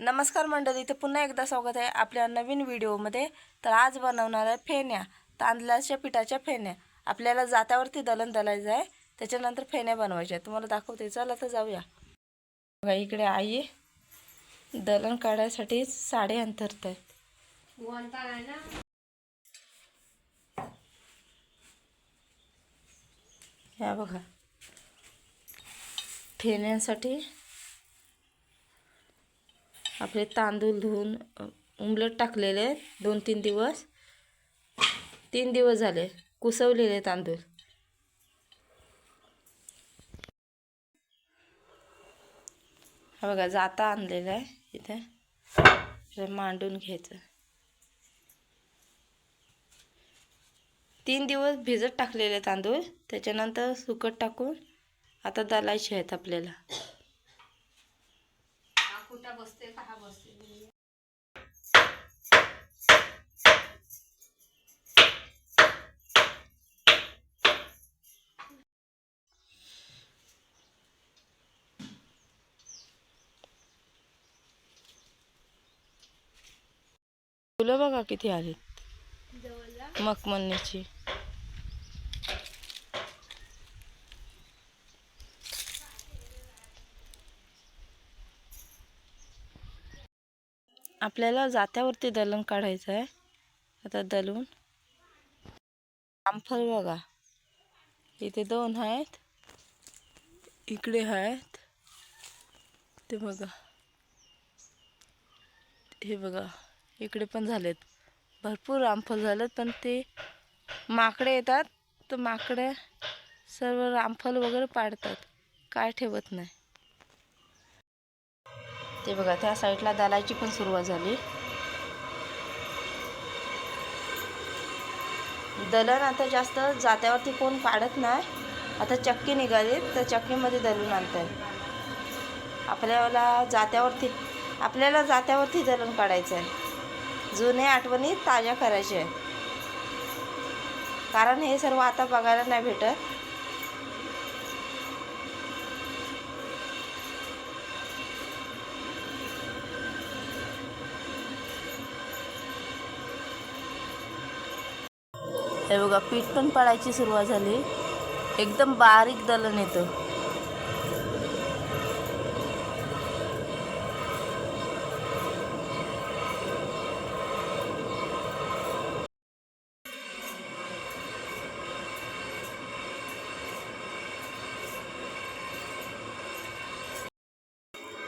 नमस्कार मंडळी इथे पुन्हा एकदा स्वागत आहे आपल्या नवीन व्हिडिओमध्ये. तर आज बनवणार आहे फेण्या तांदळाच्या पिठाच्या फेण्या. आपल्याला जात्यावरती दलन दलायचं आहे त्याच्यानंतर फेण्या बनवायच्या आहेत. तुम्हाला दाखवते चला तर जाऊया. बघा इकडे आई दलन काढायसाठी साडे अंतरत आहेत ह्या बघा फेण्यांसाठी आपले तांदूळ धुवून उमलट उमलत टाकलेले दोन तीन दिवस. तीन दिवस झाले कुसवलेले तांदूळ. हा बघा जाता आणलेला आहे इथे. मांडून घ्यायचं. तीन दिवस भिजत टाकलेले तांदूळ. त्याच्यानंतर सुकट टाकून आता दलायचे आहेत आपल्याला. फुलं बघा किती आलीत मखमलनीची. आपल्याला जात्यावरती दलण काढायचं आहे. आता दलून. रामफल बघा. इथे दोन आहेत. इकडे आहेत. ते बघा. हे बघा. इकडे पण झालेत. भरपूर रामफल झालेत पण ते माकडे येतात. तर माकडे सर्व रामफल वगैरे पाडतात. काय ठेवत नाही. ते बघा त्या साईडला दालायची पण सुरुवात झाली. दलन आता जास्त जात्यावरती कोण काढत नाही. आता चक्की निघाली तर चक्कीमध्ये दलून आणतात आपल्याला जात्यावरती आपल्याला जात्यावरती दलन काढायचं आहे जुने आठवणी ताज्या करायच्या आहे कारण हे सर्व आता बघायला नाही भेटत. हे बघा पीठ पण पडायची सुरुवात झाली. एकदम बारीक दलन येतं.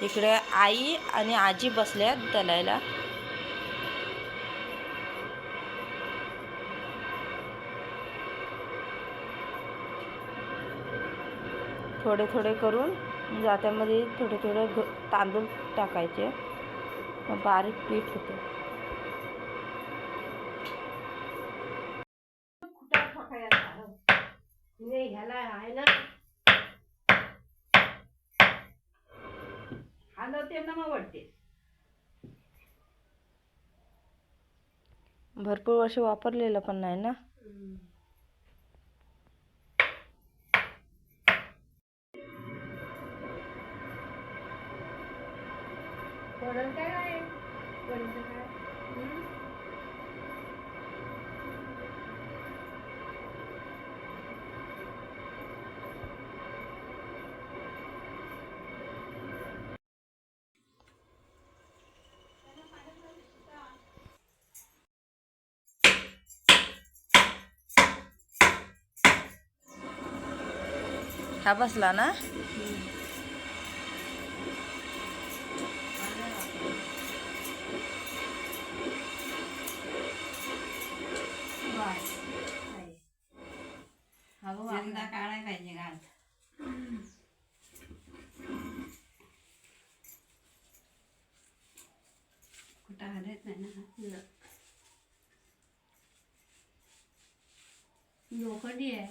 इकडे आई आणि आजी बसल्यात दलायला थोडे थोडे करून जात्यामध्ये थोडे थोडे घ तांदूळ टाकायचे. बारीक पीठ होतं. भरपूर वर्ष वापरलेलं पण नाही ना? हा बसला ना? काढाय पाहिजे कुठं नाही ना. लोखंडी आहे.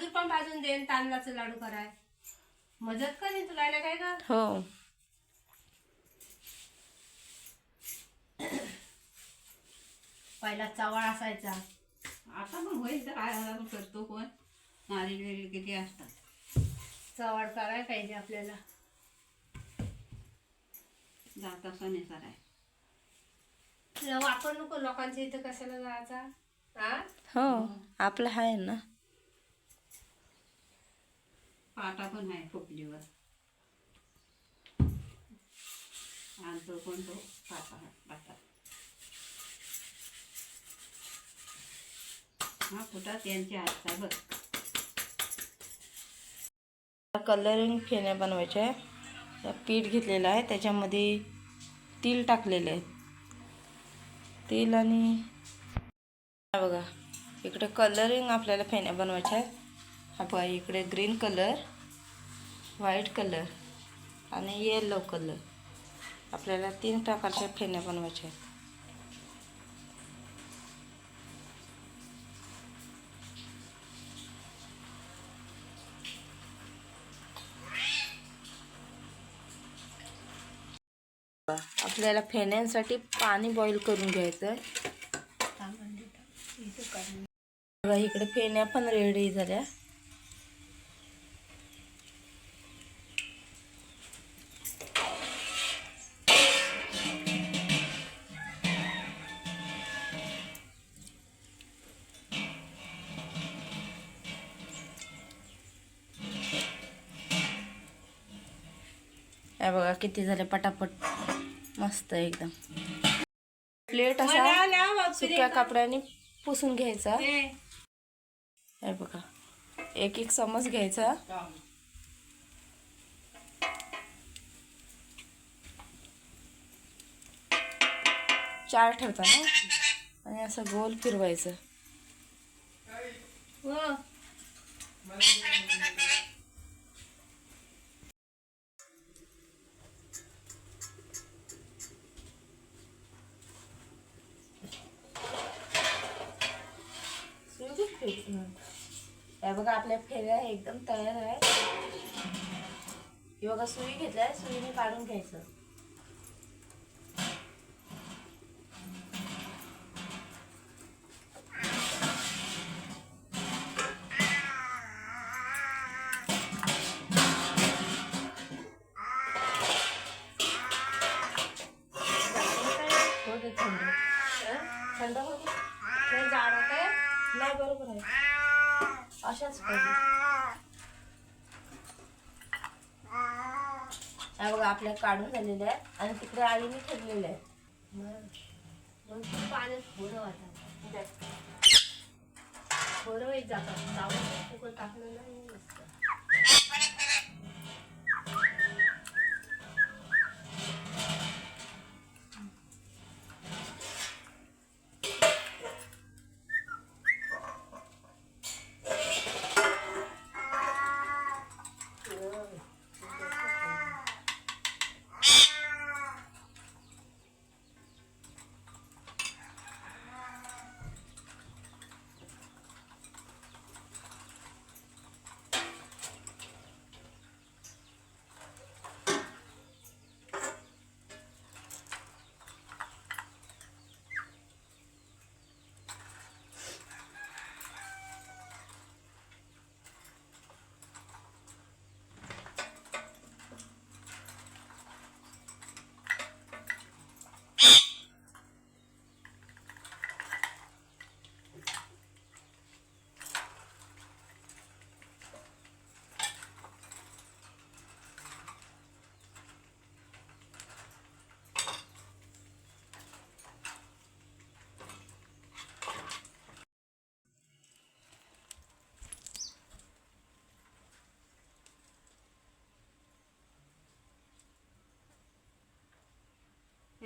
तांदूळ पण भाजून देईन तांदळाचं लाडू कराय. मदत करीन तुला ना काय का हो. पहिला चवळ असायचा. आता पण होईल तर काय करतो कोण? नारळ वेळी किती असतात. चवळ करायला पाहिजे आपल्याला. जात असं आहे तुला वापर नको लोकांच्या इथं कशाला जायचा. हा हो आपलं आहे ना. पाटा पण आहे खोपलीवर. आणतो पण तो पाटा पाटा. हा कुठं त्यांचे आता बघ. कलरिंग फेण्या बनवायच्या आहे पीठ घेतलेलं आहे त्याच्यामध्ये तील टाकलेले आहेत. तेल आणि बघा इकडे कलरिंग आपल्याला फेण्या बनवायच्या आहेत. हा बघा इकडे ग्रीन कलर व्हाईट कलर आणि येलो कलर. आपल्याला तीन प्रकारच्या फेण्या बनवायच्या आहेत. आपल्याला फेण्यांसाठी पाणी बॉईल करून घ्यायचं इकडे फेण्या पण रेडी झाल्या. हे बघा किती झाले पटापट. मस्त एकदम. प्लेट असा सुक्या कपड्याने पुसून घ्यायचा. हे. बघा एक एक चमच घ्यायचा. चार ठेवता ना? आणि असं गोल फिरवायचं. हो हे बघा आपल्या फेऱ्या एकदम तयार आहे हे बघा सुई घेतलाय सुईने काढून घ्यायचं. आपल्या काढून झालेल्या आहे आणि तिकडे आळीने ठेवलेल्या आहे मग पाण्यात जातात. टाकलं नाही.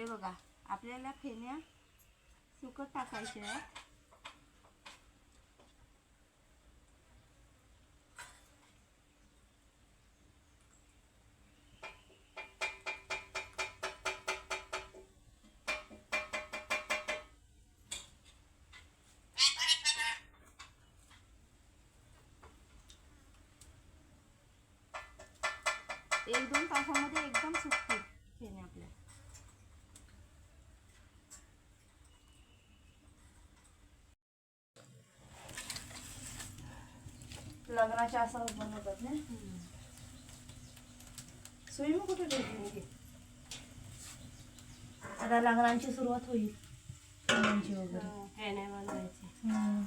हे बघा आपल्याला फेण्या सुकट टाकायच्या आहे एक दोन तासामध्ये एकदम लग्नाच्या असं बनवतात ना सुई मग कुठे ठेवली आता लग्नांची सुरुवात होईल वगैरे बनवायचे हम्म.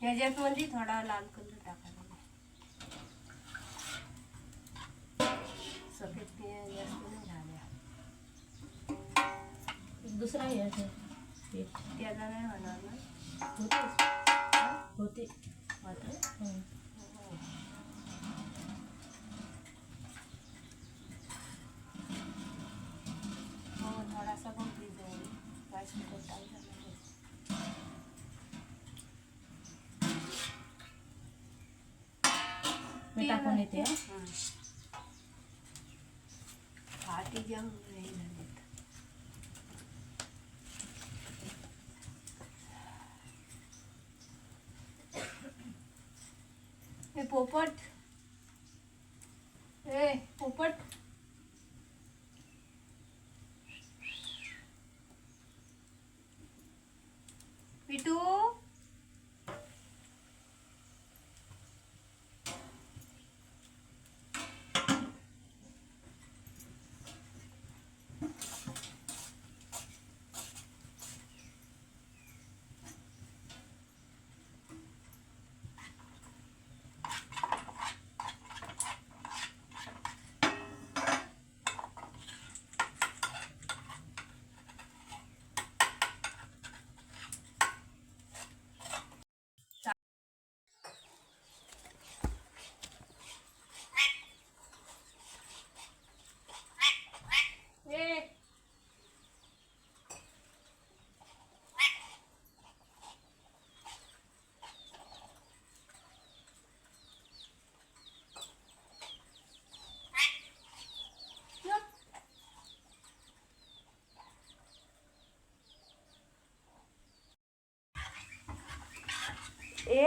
ह्याच्यात मध्ये थोडा लाल कलर टाकायला सफ़ेद पिया जास्त नाही झाल्या दुसरा हे होते होते होतं? हम्म. हो थोडासा पण भिजवली राईस कुकर टाकायला मी टाकून येते हा. पाटी जाम नाही झालेत ए पोपट ए पोपट पिटू ए ए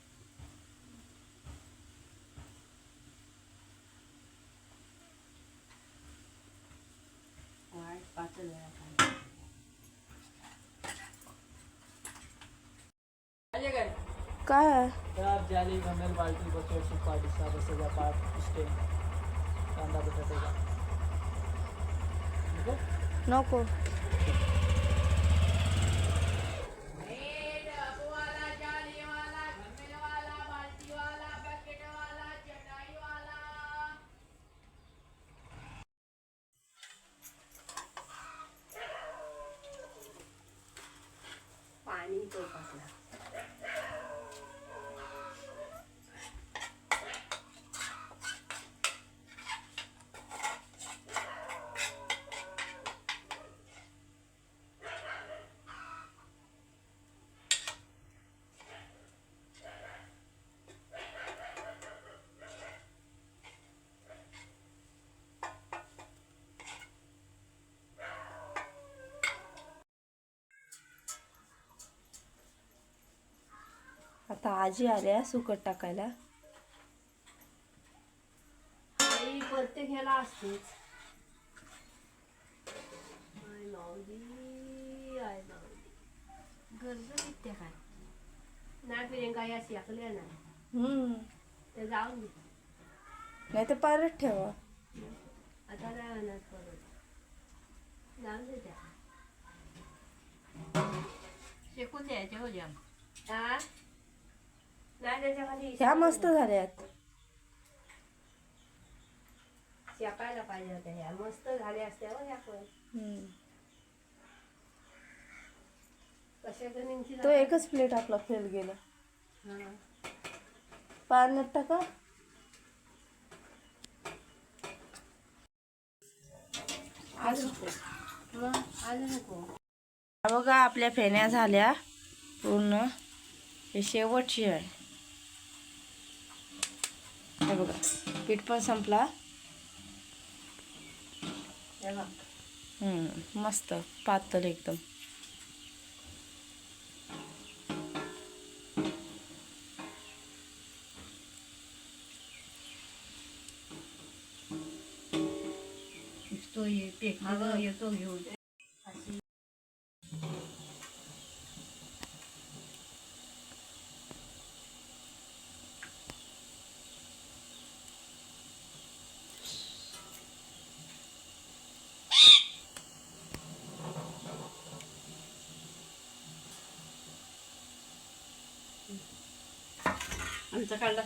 चुका है। नौ को आता आजी आल्या सुकट टाकायला. आई प्रत्येक ह्याला असतेच. आय माऊली आय माऊली गरज निघते काय? नाही प्रियंका या शिकल्या ना. हम्म. ते जाऊन दे. नाही तर परत ठेवा. आता नाही आणत परत. जाऊन दे त्या. शेकून द्यायचे हो जाम हा ह्या मस्त झाल्यात. शेकायला पाहिजे होत्या ह्या. मस्त झाल्या असत्या हो ह्या पण. तो एकच प्लेट आपला फेल गेला. पाण्यात टाका. बघा आपल्या फेण्या झाल्या पूर्ण. हे शेवटची आहे. हे बघा. पीठ पण संपला. मस्त पातळ एकदम. तो येतो घेऊन. आमचा काढला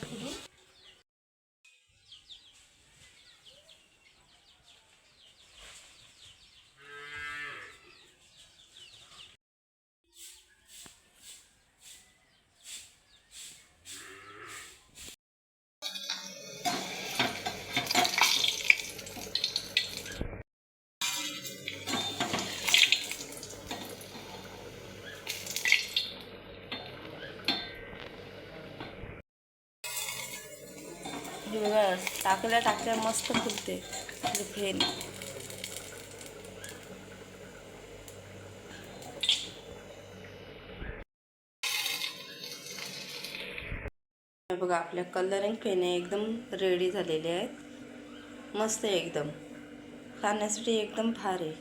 टाकल्या टाकल्या मस्त फुलते. म्हणजे फेन. बघा आपल्या कलरिंग फेने एकदम रेडी झालेले आहेत. मस्त आहे एकदम. खाण्यासाठी एकदम भारी.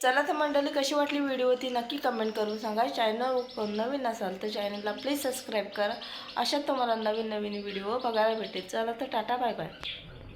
चला तर मंडळी कशी वाटली व्हिडिओ ती नक्की कमेंट करून सांगा. चॅनल नवीन असाल तर चॅनलला प्लीज सबस्क्राईब करा. अशात तुम्हाला नवीन नवीन व्हिडिओ बघायला भेटेल. चला तर टाटा बाय बाय